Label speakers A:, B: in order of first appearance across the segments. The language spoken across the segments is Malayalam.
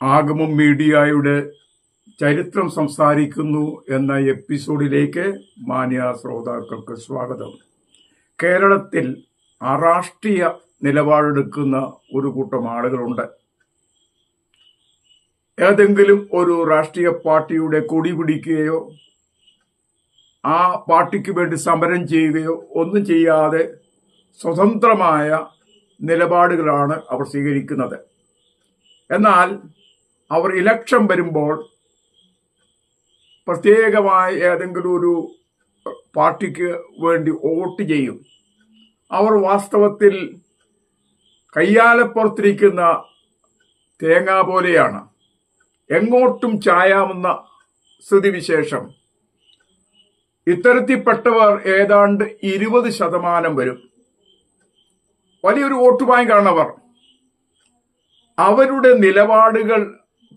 A: ആഗമം മീഡിയയുടെ ചരിത്രം സംസാരിക്കുന്നു എന്ന എപ്പിസോഡിലേക്ക് മാന്യ ശ്രോതാക്കൾക്ക് സ്വാഗതം. കേരളത്തിൽ അരാഷ്ട്രീയ നിലപാടെടുക്കുന്ന ഒരു കൂട്ടം ആളുകളുണ്ട്. ഏതെങ്കിലും ഒരു രാഷ്ട്രീയ പാർട്ടിയുടെ കൊടി പിടിക്കുകയോ ആ പാർട്ടിക്ക് വേണ്ടി സമരം ചെയ്യുകയോ ഒന്നും ചെയ്യാതെ സ്വതന്ത്രമായ നിലപാടുകളാണ് അവർ സ്വീകരിക്കുന്നത്. എന്നാൽ അവർ ഇലക്ഷൻ വരുമ്പോൾ പ്രത്യേകമായി ഏതെങ്കിലും ഒരു പാർട്ടിക്ക് വേണ്ടി വോട്ട് ചെയ്യും. അവർ വാസ്തവത്തിൽ കയ്യാലപ്പുറത്തിരിക്കുന്ന തേങ്ങ പോലെയാണ്. എങ്ങോട്ടും ചായാവുന്ന സ്ഥിതിവിശേഷം. ഇത്തരത്തിൽപ്പെട്ടവർ ഏതാണ്ട് ഇരുപത് ശതമാനം വരും. വലിയൊരു വോട്ട് ബാങ്കാണ് അവർ അവരുടെ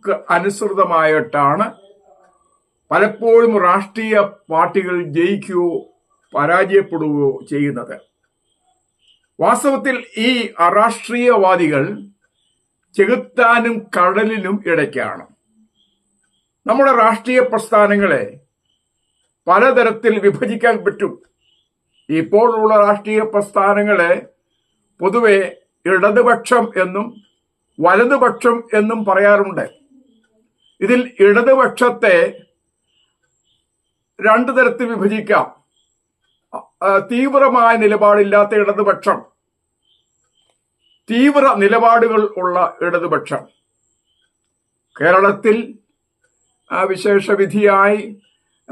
A: നിലപാടുകൾക്ക് അനുസൃതമായിട്ടാണ് പലപ്പോഴും രാഷ്ട്രീയ പാർട്ടികൾ ജയിക്കുകയോ പരാജയപ്പെടുകയോ ചെയ്യുന്നത്. വാസ്തവത്തിൽ ഈ അരാഷ്ട്രീയവാദികൾ ചെകുത്താനും കടലിനും ഇടയ്ക്കാണ്. നമ്മുടെ രാഷ്ട്രീയ പ്രസ്ഥാനങ്ങളെ പലതരത്തിൽ വിഭജിക്കാൻ പറ്റും. ഇപ്പോഴുള്ള രാഷ്ട്രീയ പ്രസ്ഥാനങ്ങളെ പൊതുവെ ഇടതുപക്ഷം എന്നും വലതുപക്ഷം എന്നും പറയാറുണ്ട്. ഇതിൽ ഇടതുപക്ഷത്തെ രണ്ടു തരത്തിൽ വിഭജിക്കാം. തീവ്രമായ നിലപാടില്ലാത്ത ഇടതുപക്ഷം. തീവ്ര നിലപാടുകൾ ഉള്ള ഇടതുപക്ഷം. കേരളത്തിൽ വിശേഷ വിധിയായി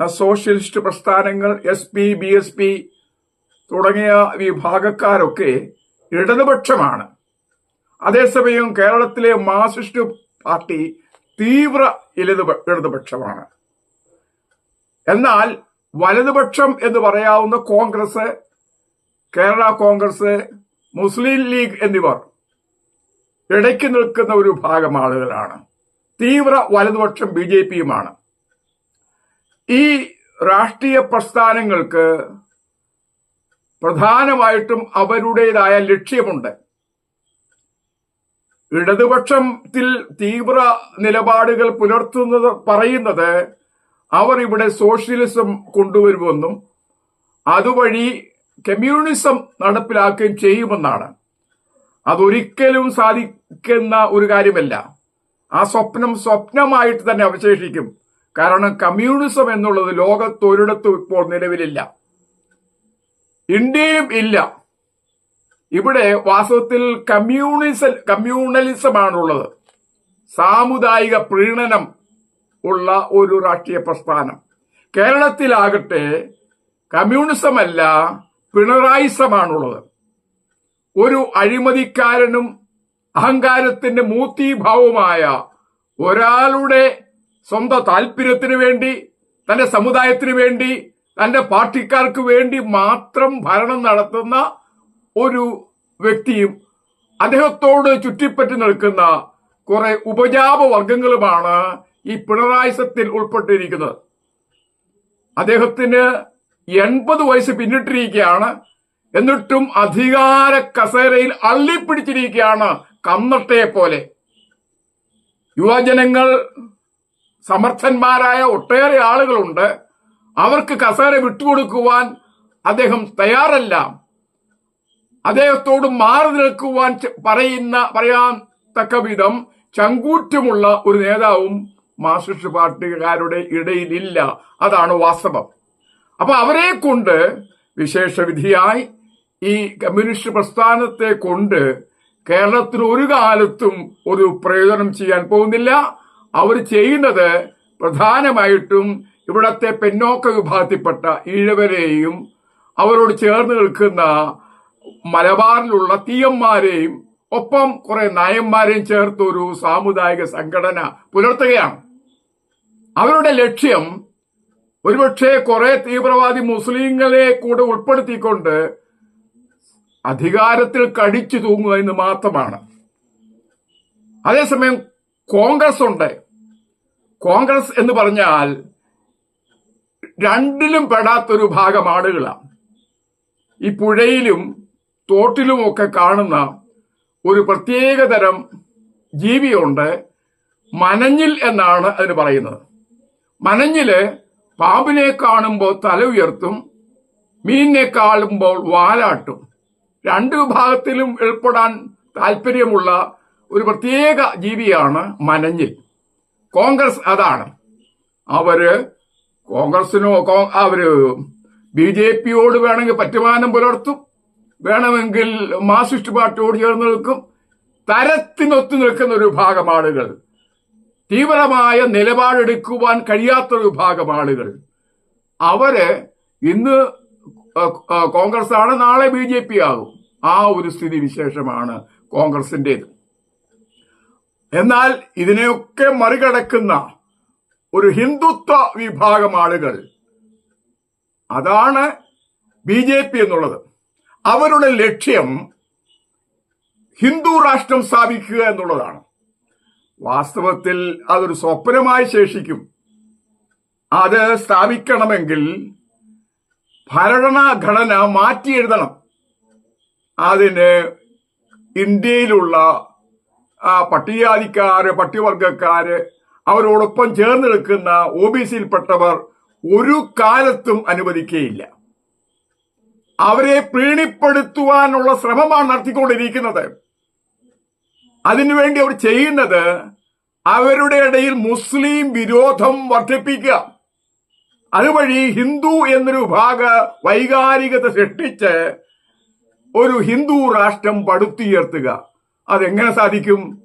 A: സോഷ്യലിസ്റ്റ് പ്രസ്ഥാനങ്ങൾ S P B S P തുടങ്ങിയ വിഭാഗക്കാരൊക്കെ ഇടതുപക്ഷമാണ്. അതേസമയം കേരളത്തിലെ മാർസിസ്റ്റ് പാർട്ടി തീവ്ര ഇടതു ഇടതുപക്ഷമാണ്. എന്നാൽ വലതുപക്ഷം എന്ന് പറയാവുന്ന കോൺഗ്രസ് കേരള കോൺഗ്രസ് മുസ്ലിം ലീഗ് എന്നിവർ ഇടയ്ക്ക് നിൽക്കുന്ന ഒരു ഭാഗം ആളുകളാണ്. തീവ്ര വലതുപക്ഷം ബി ജെ പിയുമാണ്. ഈ രാഷ്ട്രീയ പ്രസ്ഥാനങ്ങൾക്ക് പ്രധാനമായിട്ടും അവരുടേതായ ലക്ഷ്യമുണ്ട്. ഇടതുപക്ഷത്തിൽ തീവ്ര നിലപാടുകൾ പുലർത്തുന്നത് പറയുന്നത് അവർ ഇവിടെ സോഷ്യലിസം കൊണ്ടുവരുമെന്നും അതുവഴി കമ്മ്യൂണിസം നടപ്പിലാക്കുകയും ചെയ്യുമെന്നാണ്. അതൊരിക്കലും സാധിക്കുന്ന ഒരു കാര്യമല്ല. ആ സ്വപ്നം സ്വപ്നമായിട്ട് തന്നെ അവശേഷിക്കും. കാരണം കമ്മ്യൂണിസം എന്നുള്ളത് ലോകത്തൊരിടത്തും ഇപ്പോൾ നിലവിലില്ല. ഇന്ത്യയും ഇല്ല. ഇവിടെ വാസ്തവത്തിൽ കമ്മ്യൂണിസ കമ്മ്യൂണലിസമാണുള്ളത്. സാമുദായിക പ്രീണനം ഉള്ള ഒരു രാഷ്ട്രീയ പ്രസ്ഥാനം. കേരളത്തിലാകട്ടെ കമ്മ്യൂണിസമല്ല പിണറായിസമാണുള്ളത്. ഒരു അഴിമതിക്കാരനും അഹങ്കാരത്തിന്റെ മൂർത്തീഭാവമായ ഒരാളുടെ സ്വന്തം താല്പര്യത്തിന് വേണ്ടി തന്റെ സമുദായത്തിന് വേണ്ടി തന്റെ പാർട്ടിക്കാർക്ക് വേണ്ടി മാത്രം ഭരണം നടത്തുന്ന ഒരു വ്യക്തിയും അദ്ദേഹത്തോട് ചുറ്റിപ്പറ്റി നിൽക്കുന്ന കുറെ ഉപജാപ വർഗങ്ങളുമാണ് ഈ പിണറായിസത്തിൽ ഉൾപ്പെട്ടിരിക്കുന്നത്. അദ്ദേഹത്തിന് എൺപത് വയസ്സ് പിന്നിട്ടിരിക്കുകയാണ്. എന്നിട്ടും അധികാര കസേരയിൽ അള്ളിപ്പിടിച്ചിരിക്കുകയാണ് കന്നട്ടയെ പോലെ. യുവജനങ്ങൾ സമർത്ഥന്മാരായ ഒട്ടേറെ ആളുകളുണ്ട്. അവർക്ക് കസേര വിട്ടുകൊടുക്കുവാൻ അദ്ദേഹം തയ്യാറല്ല. അദ്ദേഹത്തോട് മാറി നിൽക്കുവാൻ പറയുന്ന പറയാൻ തക്ക വിധം ചങ്കൂറ്റമുള്ള ഒരു നേതാവും മാർക്സിസ്റ്റ് പാർട്ടിക്കാരുടെ ഇടയിലില്ല. അതാണ് വാസ്തവം. അപ്പൊ അവരെ കൊണ്ട് വിശേഷവിധിയായി ഈ കമ്മ്യൂണിസ്റ്റ് പ്രസ്ഥാനത്തെ കൊണ്ട് കേരളത്തിൽ ഒരു കാലത്തും ഒരു പ്രയോജനം ചെയ്യാൻ പോകുന്നില്ല. അവർ ചെയ്യുന്നത് പ്രധാനമായിട്ടും ഇവിടത്തെ പെന്നോക്ക വിഭാഗത്തിൽപ്പെട്ട ഈഴവരെയും അവരോട് ചേർന്ന് നിൽക്കുന്ന മലബാറിലുള്ള തീയന്മാരെയും ഒപ്പം കുറെ നായന്മാരെയും ചേർത്ത് ഒരു സാമുദായിക സംഘടന പുലർത്തുകയാണ്. അവരുടെ ലക്ഷ്യം ഒരുപക്ഷെ കുറെ തീവ്രവാദി മുസ്ലിങ്ങളെ കൂടെ ഉൾപ്പെടുത്തിക്കൊണ്ട് അധികാരത്തിൽ കടിച്ചു തൂങ്ങുക എന്ന് മാത്രമാണ്. അതേസമയം കോൺഗ്രസ് ഉണ്ട്. കോൺഗ്രസ് എന്ന് പറഞ്ഞാൽ രണ്ടിലും പെടാത്തൊരു ഭാഗം ആളുകളാണ്. ഈ പുഴയിലും തോട്ടിലുമൊക്കെ കാണുന്ന ഒരു പ്രത്യേക തരം ജീവിയുണ്ട്. മനഞ്ഞിൽ എന്നാണ് അതിന് പറയുന്നത്. മനഞ്ഞിൽ പാമ്പിനെ കാണുമ്പോൾ തല ഉയർത്തും മീനിനെ കാണുമ്പോൾ വാലാട്ടും. രണ്ട് വിഭാഗത്തിലും ഏർപ്പെടാൻ താല്പര്യമുള്ള ഒരു പ്രത്യേക ജീവിയാണ് മനഞ്ഞിൽ. കോൺഗ്രസ് അതാണ്. അവർ കോൺഗ്രസിനോ അവർ ബി ജെ പിയോട് വേണമെങ്കിൽ പറ്റുമാനം പുലർത്തും. വേണമെങ്കിൽ മാർസിസ്റ്റ് പാർട്ടിയോട് ചേർന്ന് നിൽക്കും തരത്തിനൊത്തു നിൽക്കുന്ന ഒരു വിഭാഗം ആളുകൾ തീവ്രമായ നിലപാടെടുക്കുവാൻ കഴിയാത്ത ഒരു വിഭാഗം ആളുകൾ അവർ ഇന്ന് കോൺഗ്രസ് ആണ് നാളെ ബി ജെ പി ആകും. ആ ഒരു സ്ഥിതി വിശേഷമാണ് കോൺഗ്രസിന്റെത് എന്നാൽ ഇതിനെയൊക്കെ മറികടക്കുന്ന ഒരു ഹിന്ദുത്വ വിഭാഗം ആളുകൾ അതാണ് ബി ജെ പി എന്നുള്ളത്. അവരുടെ ലക്ഷ്യം ഹിന്ദു രാഷ്ട്രം സ്ഥാപിക്കുക എന്നുള്ളതാണ്. വാസ്തവത്തിൽ അതൊരു സ്വപ്നമായി ശേഷിക്കും. അത് സ്ഥാപിക്കണമെങ്കിൽ ഭരണഘടന മാറ്റി എഴുതണം. അതിന് ഇന്ത്യയിലുള്ള പട്ടികജാതിക്കാര് പട്ടികവർഗക്കാര് അവരോടൊപ്പം ചേർന്ന് നിൽക്കുന്ന ഒ ബി സിയിൽപ്പെട്ടവർ ഒരു കാലത്തും അനുവദിക്കുകയില്ല. അവരെ പ്രീണിപ്പെടുത്തുവാനുള്ള ശ്രമമാണ് നടത്തിക്കൊണ്ടിരിക്കുന്നത്. അതിനുവേണ്ടി അവർ ചെയ്യുന്നത് അവരുടെ ഇടയിൽ മുസ്ലിം വിരോധം വർദ്ധിപ്പിക്കുക. അതുവഴി ഹിന്ദു എന്നൊരു ഭാഗ വൈകാരികത സൃഷ്ടിച്ച് ഒരു ഹിന്ദു രാഷ്ട്രം പടുത്തുയർത്തുക. അതെങ്ങനെ സാധിക്കും?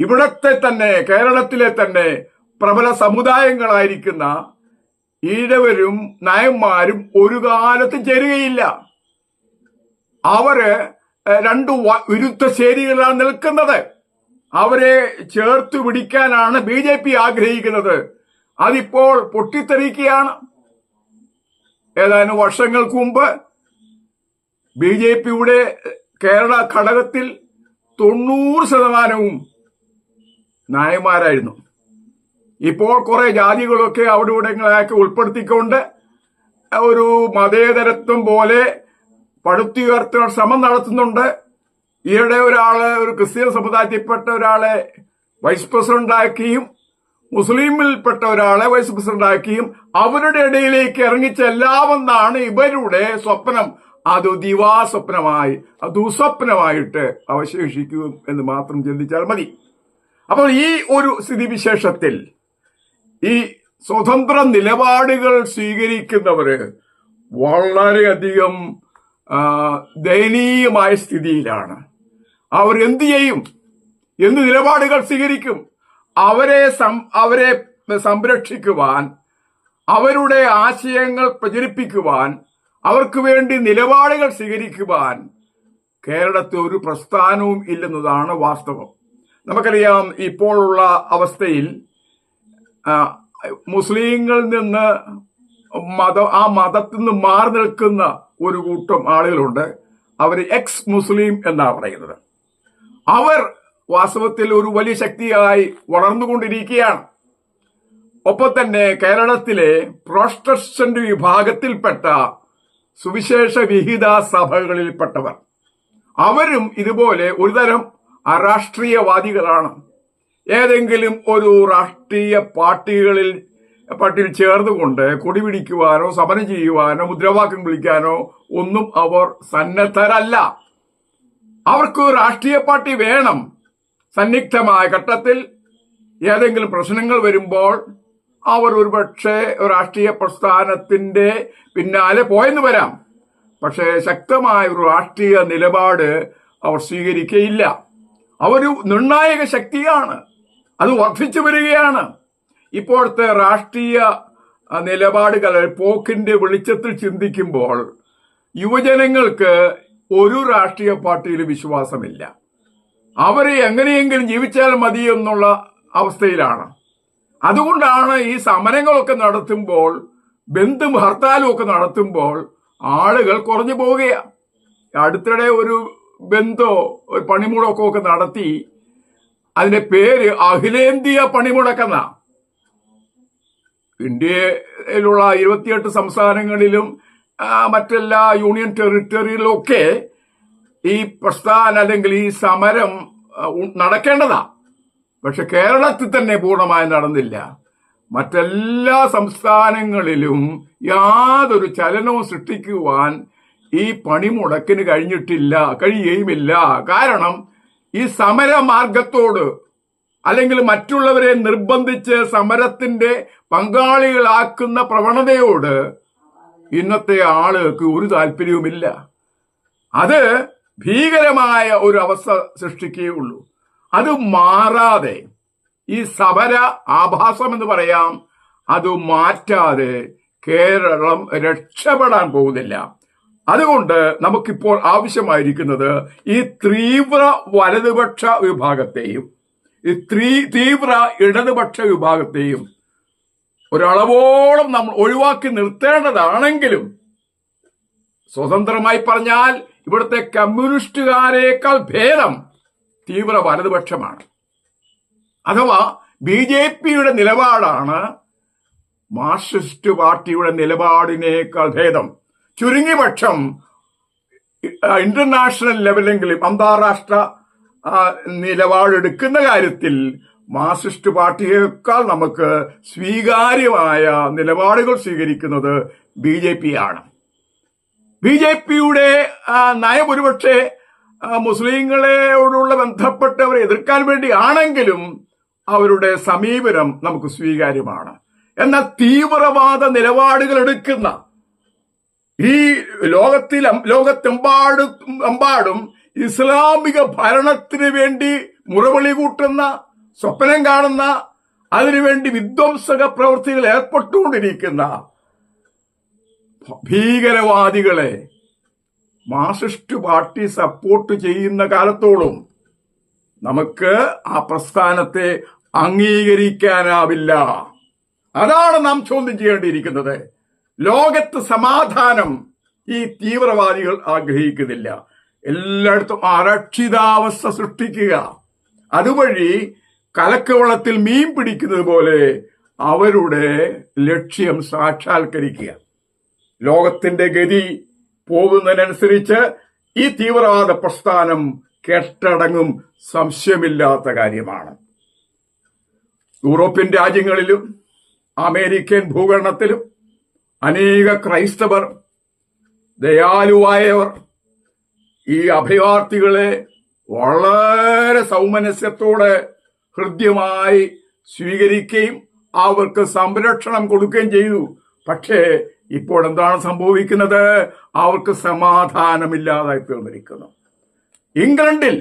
A: ഇവിടത്തെ തന്നെ കേരളത്തിലെ തന്നെ പ്രബല സമുദായങ്ങളായിരിക്കുന്ന ഈഴവരും നയന്മാരും ഒരു കാലത്തും ചേരുകയില്ല. അവർ രണ്ട് വിരുദ്ധ ശേരികളാണ് നിൽക്കുന്നത്. അവരെ ചേർത്ത് പിടിക്കാനാണ് ബി ജെ പി ആഗ്രഹിക്കുന്നത്. അതിപ്പോൾ പൊട്ടിത്തെറിക്കുകയാണ്. ഏതാനും വർഷങ്ങൾക്ക് മുമ്പ് ബി ജെ പിയുടെ കേരള ഘടകത്തിൽ തൊണ്ണൂറ് ശതമാനവും നായന്മാരായിരുന്നു. ഇപ്പോൾ കുറെ ജാതികളൊക്കെ അവിടെ ഇവിടെങ്ങളെയൊക്കെ ഉൾപ്പെടുത്തിക്കൊണ്ട് ഒരു മതേതരത്വം പോലെ പടുത്തുയർത്താൻ ശ്രമം നടത്തുന്നുണ്ട്. ഈയിടെ ഒരാൾ ഒരു ക്രിസ്ത്യൻ സമുദായത്തിൽപ്പെട്ട ഒരാളെ വൈസ് പ്രസിഡന്റാക്കിയും മുസ്ലിമിൽപ്പെട്ട ഒരാളെ വൈസ് പ്രസിഡന്റാക്കിയും അവരുടെ ഇടയിലേക്ക് ഇറങ്ങിച്ചെല്ലാമെന്നാണ് ഇവരുടെ സ്വപ്നം. അത് ദിവാസ്വപ്നമായി ദുസ്വപ്നമായിട്ട് അവശേഷിക്കും എന്ന് മാത്രം ചിന്തിച്ചാൽ മതി. അപ്പോൾ ഈ ഒരു സ്ഥിതിവിശേഷത്തിൽ ഈ സ്വതന്ത്ര നിലപാടുകൾ സ്വീകരിക്കുന്നവര് വളരെയധികം ദയനീയമായ സ്ഥിതിയിലാണ്. അവർ എന്ത് ചെയ്യും? എന്ത് നിലപാടുകൾ സ്വീകരിക്കും? അവരെ അവരെ സംരക്ഷിക്കുവാൻ അവരുടെ ആശയങ്ങൾ പ്രചരിപ്പിക്കുവാൻ അവർക്ക് വേണ്ടി നിലപാടുകൾ സ്വീകരിക്കുവാൻ കേരളത്തിൽ ഒരു പ്രസ്ഥാനവും ഇല്ലെന്നതാണ് വാസ്തവം. നമുക്കറിയാം ഇപ്പോഴുള്ള അവസ്ഥയിൽ മുസ്ലിങ്ങളിൽ നിന്ന് മത ആ മതത്തിൽ നിന്ന് മാറി നിൽക്കുന്ന ഒരു കൂട്ടം ആളുകളുണ്ട്. അവർ എക്സ് മുസ്ലിം എന്നാണ് പറയുന്നത്. അവർ വാസ്തവത്തിൽ ഒരു വലിയ ശക്തിയായി വളർന്നുകൊണ്ടിരിക്കുകയാണ്. ഒപ്പം തന്നെ കേരളത്തിലെ പ്രോസ്റ്റന്റ് വിഭാഗത്തിൽപ്പെട്ട സുവിശേഷ വിഹിത സഭകളിൽപ്പെട്ടവർ. അവരും ഇതുപോലെ ഒരുതരം അരാഷ്ട്രീയവാദികളാണ്. ഏതെങ്കിലും ഒരു രാഷ്ട്രീയ പാർട്ടികളിൽ പാർട്ടിയിൽ ചേർന്നുകൊണ്ട് കൊടി പിടിക്കുവാനോ സമരം ചെയ്യുവാനോ മുദ്രാവാക്യം വിളിക്കാനോ ഒന്നും അവർ സന്നദ്ധരല്ല. അവർക്ക് രാഷ്ട്രീയ പാർട്ടി വേണം. സന്നിഗ്ധമായ ഘട്ടത്തിൽ ഏതെങ്കിലും പ്രശ്നങ്ങൾ വരുമ്പോൾ അവർ ഒരുപക്ഷെ രാഷ്ട്രീയ പ്രസ്ഥാനത്തിന്റെ പിന്നാലെ പോയെന്ന് വരാം. പക്ഷേ ശക്തമായ ഒരു രാഷ്ട്രീയ നിലപാട് അവർ സ്വീകരിക്കയില്ല. അവരു നിർണായക ശക്തിയാണ്. അത് വർദ്ധിച്ചു വരികയാണ്. ഇപ്പോഴത്തെ രാഷ്ട്രീയ നിലപാടുകൾ പോക്കിന്റെ വെളിച്ചത്തിൽ ചിന്തിക്കുമ്പോൾ യുവജനങ്ങൾക്ക് ഒരു രാഷ്ട്രീയ പാർട്ടിയിൽ വിശ്വാസമില്ല. അവരെ എങ്ങനെയെങ്കിലും ജീവിച്ചാൽ മതി എന്നുള്ള അവസ്ഥയിലാണ്. അതുകൊണ്ടാണ് ഈ സമരങ്ങളൊക്കെ നടത്തുമ്പോൾ ബന്ധും ഹർത്താലും ഒക്കെ നടത്തുമ്പോൾ ആളുകൾ കുറഞ്ഞു പോവുകയാണ് അടുത്തിടെ ഒരു ബന്ധോ ഒരു പണിമുടക്കോ ഒക്കെ നടത്തി അതിന്റെ പേര് അഖിലേന്ത്യ പണിമുടക്കെന്ന. ഇന്ത്യയിലുള്ള ഇരുപത്തിയെട്ട് സംസ്ഥാനങ്ങളിലും മറ്റെല്ലാ യൂണിയൻ ടെറിട്ടറിയിലും ഒക്കെ ഈ പ്രസ്ഥാനം അല്ലെങ്കിൽ ഈ സമരം നടക്കേണ്ടതാ. പക്ഷെ കേരളത്തിൽ തന്നെ പൂർണമായി നടന്നില്ല. മറ്റെല്ലാ സംസ്ഥാനങ്ങളിലും യാതൊരു ചലനവും സൃഷ്ടിക്കുവാൻ ഈ പണിമുടക്കിന് കഴിഞ്ഞിട്ടില്ല കഴിയുകയുമില്ല. കാരണം ഈ സമരമാർഗത്തോട് അല്ലെങ്കിൽ മറ്റുള്ളവരെ നിർബന്ധിച്ച് സമരത്തിന്റെ പങ്കാളികളാക്കുന്ന പ്രവണതയോട് ഇന്നത്തെ ആളുകൾക്ക് ഒരു താല്പര്യവുമില്ല. അത് ഭീകരമായ ഒരു അവസ്ഥ സൃഷ്ടിക്കുകയുള്ളൂ അത് മാറാതെ ഈ സമര ആഭാസം എന്ന് പറയാം അത് മാറ്റാതെ കേരളം രക്ഷപ്പെടാൻ പോകുന്നില്ല. അതുകൊണ്ട് നമുക്കിപ്പോൾ ആവശ്യമായിരിക്കുന്നത് ഈ തീവ്ര വലതുപക്ഷ വിഭാഗത്തെയും ഈ ത്രീ തീവ്ര ഇടതുപക്ഷ വിഭാഗത്തെയും ഒരളവോളം നമ്മൾ ഒഴിവാക്കി നിർത്തേണ്ടതാണെങ്കിലും സ്വതന്ത്രമായി പറഞ്ഞാൽ ഇവിടുത്തെ കമ്മ്യൂണിസ്റ്റുകാരേക്കാൾ ഭേദം തീവ്ര വലതുപക്ഷമാണ്. അഥവാ ബി ജെ പിയുടെ നിലപാടാണ് മാർക്സിസ്റ്റ് പാർട്ടിയുടെ നിലപാടിനേക്കാൾ ഭേദം. ചുരുങ്ങിയ പക്ഷം ഇന്റർനാഷണൽ ലെവലെങ്കിലും അന്താരാഷ്ട്ര നിലപാടെടുക്കുന്ന കാര്യത്തിൽ മാർസിസ്റ്റ് പാർട്ടിയേക്കാൾ നമുക്ക് സ്വീകാര്യമായ നിലപാടുകൾ സ്വീകരിക്കുന്നത് ബി ജെ പി ആണ്. ബി ജെ പിയുടെ നയം ഒരുപക്ഷെ മുസ്ലിങ്ങളോടുള്ള ബന്ധപ്പെട്ടവരെ എതിർക്കാൻ വേണ്ടി ആണെങ്കിലും അവരുടെ സമീപനം നമുക്ക് സ്വീകാര്യമാണ്. എന്നാൽ തീവ്രവാദ നിലപാടുകൾ എടുക്കുന്ന ഈ ലോകത്തിൽ ലോകത്തെമ്പാടും എമ്പാടും ഇസ്ലാമിക ഭരണത്തിന് വേണ്ടി മുറവിളി കൂട്ടുന്ന സ്വപ്നം കാണുന്ന അതിനുവേണ്ടി വിധ്വംസക പ്രവൃത്തികൾ ഏർപ്പെട്ടുകൊണ്ടിരിക്കുന്ന ഭീകരവാദികളെ മാർസിസ്റ്റ് പാർട്ടി സപ്പോർട്ട് ചെയ്യുന്ന കാലത്തോളം നമുക്ക് ആ പ്രസ്ഥാനത്തെ അംഗീകരിക്കാനാവില്ല. അതാണ് നാം ചോദ്യം ചെയ്യേണ്ടിയിരിക്കുന്നത്. ലോകത്ത് സമാധാനം ഈ തീവ്രവാദികൾ ആഗ്രഹിക്കുന്നില്ല. എല്ലായിടത്തും അരക്ഷിതാവസ്ഥ സൃഷ്ടിക്കുക. അതുവഴി കലക്കവളത്തിൽ മീൻ പിടിക്കുന്നത് പോലെ അവരുടെ ലക്ഷ്യം സാക്ഷാത്കരിക്കുക. ലോകത്തിന്റെ ഗതി പോകുന്നതിനനുസരിച്ച് ഈ തീവ്രവാദ പ്രസ്ഥാനം കെട്ടടങ്ങും സംശയമില്ലാത്ത കാര്യമാണ്. യൂറോപ്യൻ രാജ്യങ്ങളിലും അമേരിക്കൻ ഭൂഖണ്ഡത്തിലും അനേക ക്രൈസ്തവർ ദയാലുവായവർ ഈ അഭയാർത്ഥികളെ വളരെ സൗമനസ്യത്തോടെ ഹൃദ്യമായി സ്വീകരിക്കുകയും അവർക്ക് സംരക്ഷണം കൊടുക്കുകയും ചെയ്തു. പക്ഷേ ഇപ്പോൾ എന്താണ് സംഭവിക്കുന്നത്? അവർക്ക് സമാധാനമില്ലാതായി തീർന്നിരിക്കുന്നു. ഇംഗ്ലണ്ടിൽ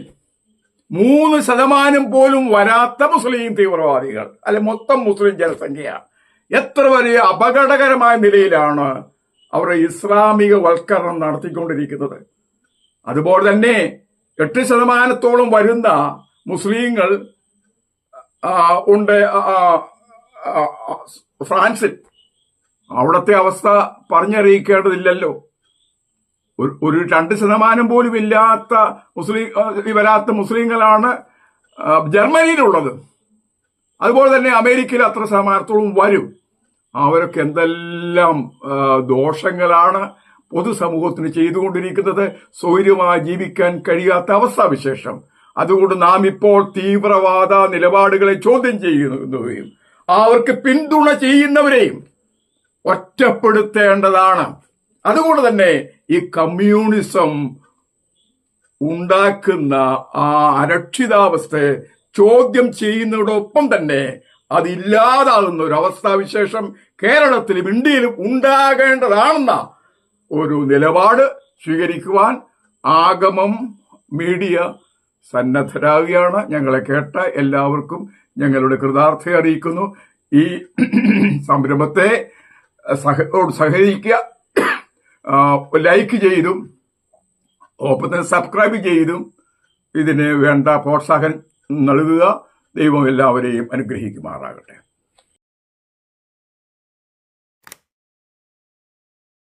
A: മൂന്ന് ശതമാനം പോലും വരാത്ത മുസ്ലിം തീവ്രവാദികൾ അല്ലെ മൊത്തം മുസ്ലിം ജനസംഖ്യ എത്ര വലിയ അപകടകരമായ നിലയിലാണ് അവർ ഇസ്ലാമിക വൽക്കരണം നടത്തിക്കൊണ്ടിരിക്കുന്നത്. അതുപോലെ തന്നെ എട്ട് ശതമാനത്തോളം വരുന്ന മുസ്ലിങ്ങൾ ഉണ്ട് ഫ്രാൻസിൽ. അവിടുത്തെ അവസ്ഥ പറഞ്ഞറിയിക്കേണ്ടതില്ലല്ലോ. ഒരു രണ്ട് ശതമാനം പോലും ഇല്ലാത്ത മുസ്ലിം വരാത്ത മുസ്ലിങ്ങളാണ് ജർമ്മനിയിലുള്ളത്. അതുപോലെ തന്നെ അമേരിക്കയിൽ അത്ര ശതമാനത്തോളം വരും. അവരൊക്കെ എന്തെല്ലാം ദോഷങ്ങളാണ് പൊതുസമൂഹത്തിന് ചെയ്തുകൊണ്ടിരിക്കുന്നത്. സ്വൈര്യമായി ജീവിക്കാൻ കഴിയാത്ത അവസ്ഥാവിശേഷം. അതുകൊണ്ട് നാം ഇപ്പോൾ തീവ്രവാദ നിലപാടുകളെ ചോദ്യം ചെയ്യുന്നവരെയും അവർക്ക് പിന്തുണ ചെയ്യുന്നവരെയും ഒറ്റപ്പെടുത്തേണ്ടതാണ്. അതുകൊണ്ട് തന്നെ ഈ കമ്മ്യൂണിസം ഉണ്ടാക്കുന്ന ആ അരക്ഷിതാവസ്ഥയെ ചോദ്യം ചെയ്യുന്നതോടൊപ്പം തന്നെ അതില്ലാതാകുന്ന ഒരു അവസ്ഥാവിശേഷം കേരളത്തിലും ഇന്ത്യയിലും ഉണ്ടാകേണ്ടതാണെന്ന ഒരു നിലപാട് സ്വീകരിക്കുവാൻ ആഗമം മീഡിയ സന്നദ്ധരാകുകയാണ്. ഞങ്ങളെ കേട്ട എല്ലാവർക്കും ഞങ്ങളുടെ കൃതാർത്ഥ അറിയിക്കുന്നു. ഈ സംരംഭത്തെ സഹ സഹകരിക്കുക ലൈക്ക് ചെയ്തും ഒപ്പം തന്നെ സബ്സ്ക്രൈബ് ചെയ്തും ഇതിന് വേണ്ട പ്രോത്സാഹനം നൽകുക. ദൈവം എല്ലാവരെയും അനുഗ്രഹിക്കുമാറാകട്ടെ.